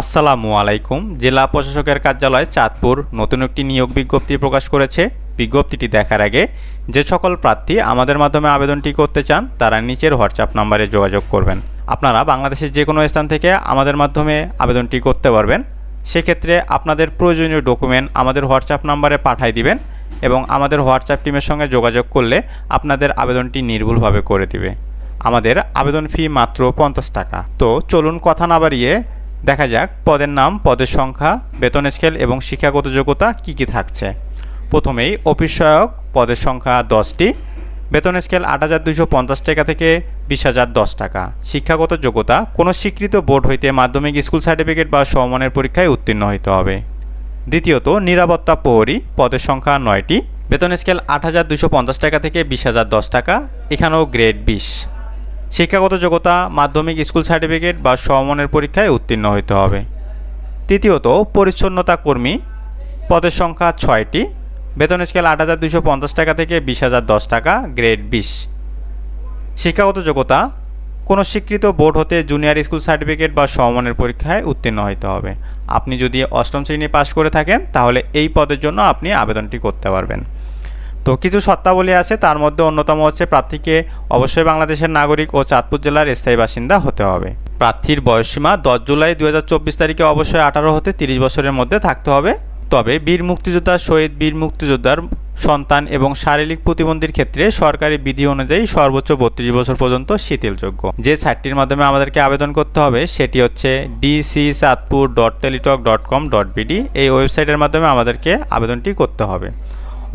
আসসালামু আলাইকুম। জেলা প্রশাসকের কার্যালয় চাঁদপুর নতুন একটি নিয়োগ বিজ্ঞপ্তি প্রকাশ করেছে। বিজ্ঞপ্তিটি দেখার আগে, যে সকল প্রার্থী আমাদের মাধ্যমে আবেদনটি করতে চান, তারা নিচের হোয়াটসঅ্যাপ নম্বরে যোগাযোগ করবেন। আপনারা বাংলাদেশের যে কোনো স্থান থেকে আমাদের মাধ্যমে আবেদনটি করতে পারবেন। সেক্ষেত্রে আপনাদের প্রয়োজনীয় ডকুমেন্ট আমাদের হোয়াটসঅ্যাপ নম্বরে পাঠিয়ে দিবেন এবং আমাদের হোয়াটসঅ্যাপ টিমের সঙ্গে যোগাযোগ করলে আপনাদের আবেদনটি নির্ভুলভাবে করে দিবে। আমাদের আবেদন ফি মাত্র পঞ্চাশ টাকা। তো চলুন কথা না বাড়িয়ে দেখা যাক, পদের নাম, পদের সংখ্যা, বেতন স্কেল এবং শিক্ষাগত যোগ্যতা কী কী থাকছে। প্রথমেই অফিস সহায়ক, পদের সংখ্যা দশটি, বেতন স্কেল আট হাজার দুশো পঞ্চাশ টাকা থেকে বিশ হাজার দশ টাকা। শিক্ষাগত যোগ্যতা, কোনো স্বীকৃত বোর্ড হইতে মাধ্যমিক স্কুল সার্টিফিকেট বা সমমানের পরীক্ষায় উত্তীর্ণ হইতে হবে। দ্বিতীয়ত, নিরাপত্তা প্রহরী, পদের সংখ্যা নয়টি, বেতন স্কেল আট হাজার দুশো পঞ্চাশ টাকা থেকে বিশ হাজার দশ টাকা, এখানেও গ্রেড বিশ। শিক্ষাগত যোগ্যতা, মাধ্যমিক স্কুল সার্টিফিকেট বা সমমানের পরীক্ষায় উত্তীর্ণ হতে হবে। তৃতীয়ত, পরিচ্ছন্নতা কর্মী, পদের সংখ্যা ছয়টি, বেতন স্কেল আট হাজার দুশো পঞ্চাশ টাকা থেকে বিশ হাজার দশ টাকা গ্রেড বিশ। শিক্ষাগত যোগ্যতা, কোনো স্বীকৃত বোর্ড হতে জুনিয়র স্কুল সার্টিফিকেট বা সমমানের পরীক্ষায় উত্তীর্ণ হতে হবে। আপনি যদি অষ্টম শ্রেণি পাশ করে থাকেন, তাহলে এই পদের জন্য আপনি আবেদনটি করতে পারবেন। তো কিছু শর্তাবলী আছে, তার মধ্যে অন্যতম হচ্ছে প্রার্থীকে অবশ্যই বাংলাদেশের নাগরিক ও চাঁদপুর জেলার স্থায়ী বাসিন্দা হতে হবে। প্রার্থীর বয়সসীমা দশ জুলাই দু হাজার চব্বিশ তারিখে অবশ্যই আঠারো হতে তিরিশ বছরের মধ্যে থাকতে হবে। তবে বীর মুক্তিযোদ্ধা, শহীদ বীর মুক্তিযোদ্ধার সন্তান এবং শারীরিক প্রতিবন্ধীর ক্ষেত্রে সরকারি বিধি অনুযায়ী সর্বোচ্চ বত্রিশ বছর পর্যন্ত শিথিলযোগ্য। যে সাইটটির মাধ্যমে আমাদেরকে আবেদন করতে হবে, সেটি হচ্ছে DC Chandpur dot Teletalk dot com dot BD এই ওয়েবসাইটের মাধ্যমে আমাদেরকে আবেদনটি করতে হবে।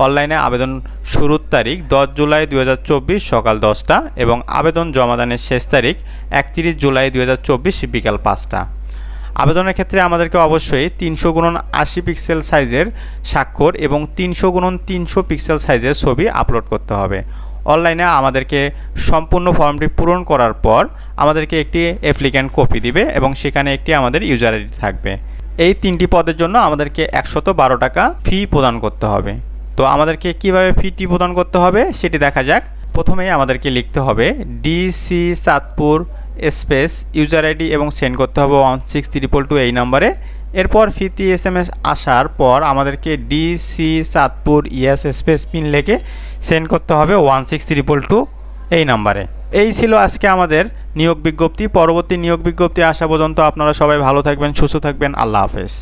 অনলাইনে আবেদন শুরুর তারিখ দশ জুলাই দু হাজার চব্বিশ সকাল দশটা এবং আবেদন জমাদানের শেষ তারিখ একত্রিশ জুলাই দু হাজার চব্বিশ বিকাল পাঁচটা। আবেদনের ক্ষেত্রে আমাদেরকে অবশ্যই তিনশো গুণন আশি পিক্সেল সাইজের স্বাক্ষর এবং তিনশো গুণন তিনশো পিক্সেল সাইজের ছবি আপলোড করতে হবে। অনলাইনে আমাদেরকে সম্পূর্ণ ফর্মটি পূরণ করার পর আমাদেরকে একটি অ্যাপ্লিক্যান্ট কপি দিবে এবং সেখানে একটি আমাদের ইউজার আইডি থাকবে। এই তিনটি পদের জন্য আমাদেরকে একশত বারো টাকা ফি প্রদান করতে হবে। তো আমাদেরকে কীভাবে ফিটি প্রদান করতে হবে সেটি দেখা যাক। প্রথমেই আমাদেরকে লিখতে হবে DC Chandpur space user ID এবং সেন্ড করতে হবে ওয়ান সিক্স ট্রিপল টু এই নাম্বারে। এরপর ফিতি এস এম এস আসার পর আমাদেরকে DC Chandpur yes space pin লিখে সেন্ড করতে হবে ওয়ান সিক্স ট্রিপল টু এই নাম্বারে। এই ছিল আজকে আমাদের নিয়োগ বিজ্ঞপ্তি। পরবর্তী নিয়োগ বিজ্ঞপ্তি আসা পর্যন্ত আপনারা সবাই ভালো থাকবেন, সুস্থ থাকবেন। আল্লাহ হাফেজ।